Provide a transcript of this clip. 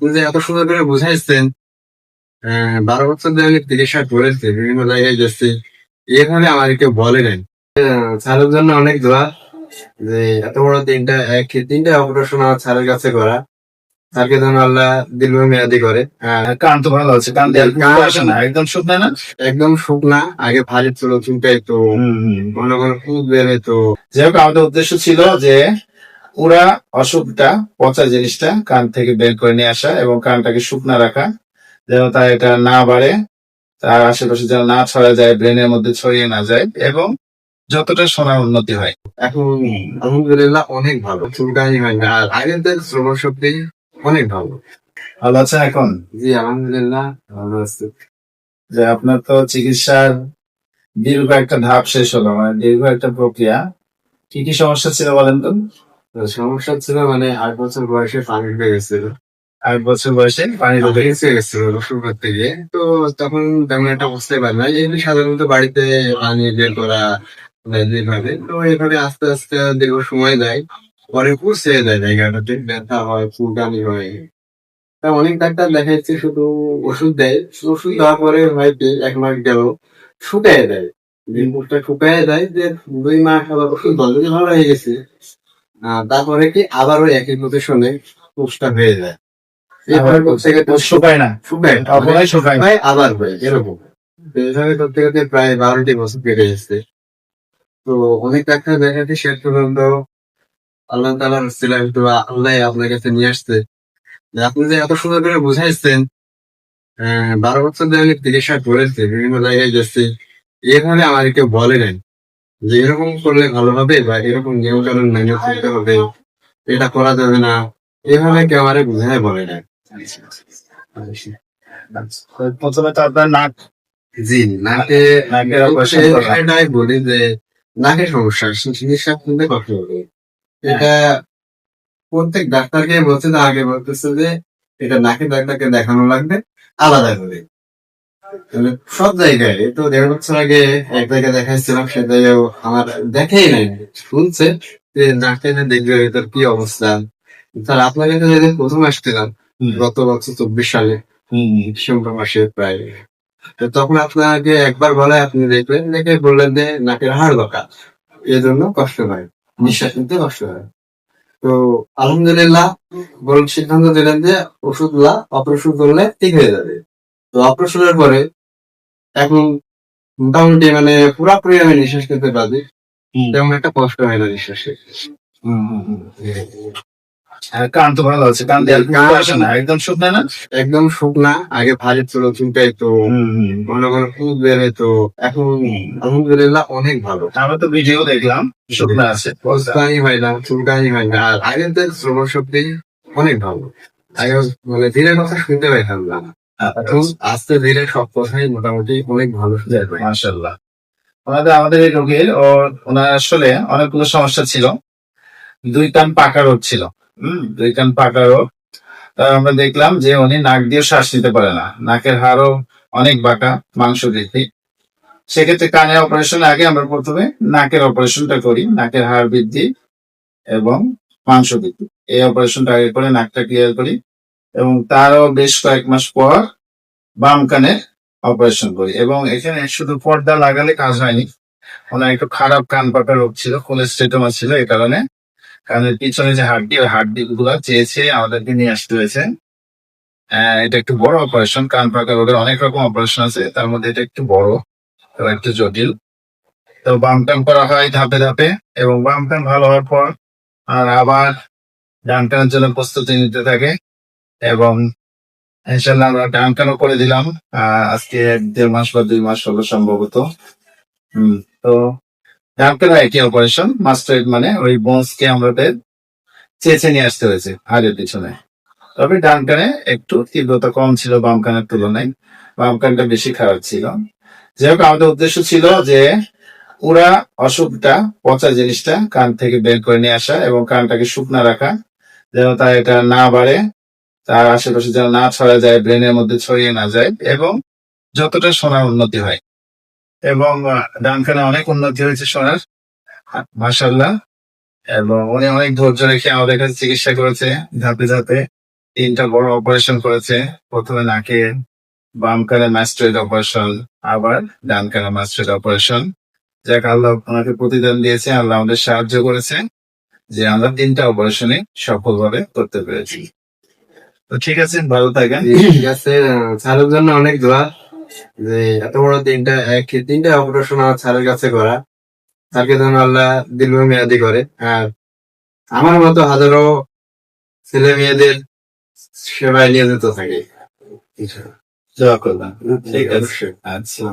আপনি যে এত সুন্দর করে বুঝাইছেন আহ, বারো বছর ধরে আমি চিকিৎসা করেছি বিভিন্ন জায়গায় গেছি এভাবে আমার কেউ বলে নাই। স্যারের জন্য অনেক দোয়া যে এত বড় তিনটা এক তিনটা অপারেশন আমার স্যারের কাছে করা। স্যারকে যেন আল্লাহ দীর্ঘমেয়াদি করে। তো ভালো আছে না একদম শুকনা না? একদম শুকনা আগে ভারী ছিল চুলকাইতো মনে কোনো খুব বের হইতো। যাই হোক আমাদের উদ্দেশ্য ছিল যে পুরা অসুখটা পচা জিনিসটা কান থেকে বের করে নিয়ে আসা এবং কানটাকে শুকনা রাখা যেন তা এটা না বাড়ে তার আশেপাশে যেন না ছড়া যায় ব্রেনের মধ্যে ছড়িয়ে না যায় এবং যতটা শোনার উন্নতি হয়। এখন আলহামদুলিল্লাহ অনেক ভালো। চুলকানি হয় না আর আগের থেকে শ্রবণ শক্তি অনেক ভালো। ভালো আছে এখন? জি আলহামদুলিল্লাহ ভালো আছে। যে আপনার তো চিকিৎসার দীর্ঘ একটা ধাপ শেষ হলো মানে দীর্ঘ একটা প্রক্রিয়া। কি কি সমস্যা ছিল বলেন তো? সমস্যা ছিল মানে আট বছর বয়সে পানি ঢুকে গেছিল। আট বছর বয়সে পানি ঢুকে গেছিল রসুন করতে গিয়ে তো তখন তেমন একটা বুঝতে পারি না এমনি সাধারণত বাড়িতে পানি বের করা মানে যেভাবে তো এইভাবে আস্তে আস্তে দীর্ঘ সময় যায় পরে পুষে যায় জায়গাটাতে ব্যথা হয় চুলকানি হয়। তা অনেক ডাক্তার দেখা যাচ্ছে শুধু ওষুধ দেয় ওষুধ দেওয়ার পরে হয়তো এক মাস গেল শুকায় দেয় দিনপুরটা শুকায় দেয় যে দুই মাস আবার ওষুধ বন্ধ ভালো হয়ে গেছে। তারপরে কি আবারও একই লোকেশনে পুষটা হয়ে যায়। আবার হয় এরকম। তো করতে করতে প্রায় বারোটি বছর কেটে তো অনেক ডাক্তার দেখাতে পর্যন্ত আল্লাহ আল্লাহ আপনার কাছে নিয়ে আসছে। আপনি যে এত সুন্দর করে বুঝাইছেন আহ, বারো বছর ধরে আমি চিকিৎসা করেছি বিভিন্ন জায়গায় গেছি এভাবে আমার কেউ বলে নাই। যে এরকম করলে ভালো হবে বা এরকম নিয়ম কানুন মেনে চলতে হবে এটা করা যাবে না এভাবে কেউ আমার বুঝায় বলে তো প্রথমে তো আপনার নাক। জি নাকে এটাই বলি যে নাকের সমস্যা নিঃশ্বাস নিতে কষ্ট হবে। এটা প্রত্যেক ডাক্তারকে বলছে না আগে বলতেছে যে এটা নাকের ডাক্তারকে দেখানো লাগবে আলাদা করে। সব জায়গায় তো দেড় বছর আগে এক জায়গায় দেখাইছিলাম সে জায়গায় আমার দেখেই নাই শুনছে যে নাকে যে দেখবে এটার কি অবস্থা। স্যার আপনার কাছে যেদিন প্রথম আসছিলাম গত বছর চব্বিশ সালে ডিসেম্বর মাসে প্রায়। তখন আপনাকে একবার বলে আপনি দেখলেন দেখে বললেন যে নাকের হাড় দরকার এই জন্য কষ্ট হয় নিঃশ্বাস নিতে কষ্ট হয়। তো আলহামদুলিল্লাহ বল সিদ্ধান্ত দিলেন যে ওষুধ লা অপারেশন করলে ঠিক হয়ে যাবে। অপারেশনের পরে এখন মোটামুটি মানে পুরাপুরি আমি নিঃশ্বাস নিতে পারি তেমন একটা কষ্ট হয় না নিঃশ্বাসে। কান তো ভালো আছে কান আসে না। একদম শুকনা না? একদম শুকনা আগে ভারী ছিল চুলকাইতো মনে কোনো খুব বের হইতো। এখন আলহামদুলিল্লাহ অনেক ভালো। আমরা তো ভিডিও দেখলাম শুকনা আছে চুলকানি হয় না চুলকানি হয় না। আর আগের শ্রবণ শক্তি অনেক ভালো। আগে মানে ধীরে কথা শুনতে পাইতাম না। এখন আস্তে ধীরে সব কথাই মোটামুটি অনেক ভালো পাই ওনাদের আমাদের এই রোগীর ও ওনার আসলে অনেকগুলো সমস্যা ছিল। দুই কান পাকা রোগ ছিল। হম দুই কান পাকা রোগ। আমরা দেখলাম যে উনি নাক দিয়ে শ্বাস নিতে পারে না। নাকের হাড়ও অনেক বাঁকা মাংস বৃদ্ধি সেক্ষেত্রে কানের অপারেশন আগে আমরা প্রথমে নাকের অপারেশনটা করি। নাকের হাড় বৃদ্ধি এবং মাংস বৃদ্ধি এই অপারেশনটা আগে করে নাকটা ক্লিয়ার করি। এবং তারও বেশ কয়েক মাস পর বাম কানে অপারেশন করি। এবং এখানে শুধু পর্দা লাগালে কাজ হয়নি। ওনার একটু খারাপ কান পাকা রোগ ছিল কোলেস্টেটোমা ছিল এই কারণে। কানের পিছনে যে হাড্ডি ওই হাড্ডি গুলা চেয়েছে আমাদেরকে নিয়ে আসতে হয়েছে। আহ, এটা একটু বড় অপারেশন কান পাকা রোগের অনেক রকম অপারেশন আছে। তার মধ্যে এটা একটু বড় একটু জটিল। তো বাম টান করা হয় ধাপে ধাপে এবং বাম টান ভালো হওয়ার পর আর আবার ডান টানের জন্য প্রস্তুতি নিতে থাকে। এবং ইনশাল্লাহ আমরা ডান টানও করে দিলাম। আজকে এক দেড় মাস বা দুই মাস হলো সম্ভবত। তো ডান টান একই অপারেশন মাস্টার্ড মানে ওই বোনস কে আমাদের চেঁচে নিয়ে আসতে হয়েছে, হাড়ের পিছনে। তবে ডান কানে একটু তীব্রতা কম ছিল বাম কানের তুলনায়। বাম কানটা বেশি খারাপ ছিল। যাই আমাদের উদ্দেশ্য ছিল যে পুরা অসুখটা, পচা জিনিসটা কান থেকে বের করে নিয়ে আসা এবং কানটাকে শুকনা রাখা, যেন তা এটা না বাড়ে। তার আশেপাশে যেন না ছড়া যায় ব্রেনের মধ্যে ছড়িয়ে না যায় এবং যতটা শোনার উন্নতি হয়। এবং আহ, ডান কানে অনেক উন্নতি হয়েছে শোনার মাসাল্লাহ এবং উনি অনেক ধৈর্য রেখে আমাদের কাছে চিকিৎসা করেছে ধাপে ধাপে তিনটা বড় অপারেশন করেছে। প্রথমে নাকে বাম কানে ম্যাস্ট্রেড অপারেশন আবার ডান কানে ম্যাস্ট্রেড অপারেশন যাক আল্লাহ ওনাকে প্রতিদান দিয়েছে আল্লাহ আমাদের সাহায্য করেছে যে আমরা তিনটা অপারেশনে সফলভাবে করতে পেরেছি। তো ঠিক আছে ভালো থাকেন। ঠিক আছে স্যারের জন্য অনেক দোয়া যে এত বড় তিনটা এক তিনটা অপারেশন আমার স্যারের কাছে করা। স্যারকে যেন আল্লাহ দীর্ঘ মেয়াদি করে। আর আমার মতো হাজারো ছেলে মেয়েদের সেবায় নিয়ে যেতে থাকে ঠিক আছে। আচ্ছা।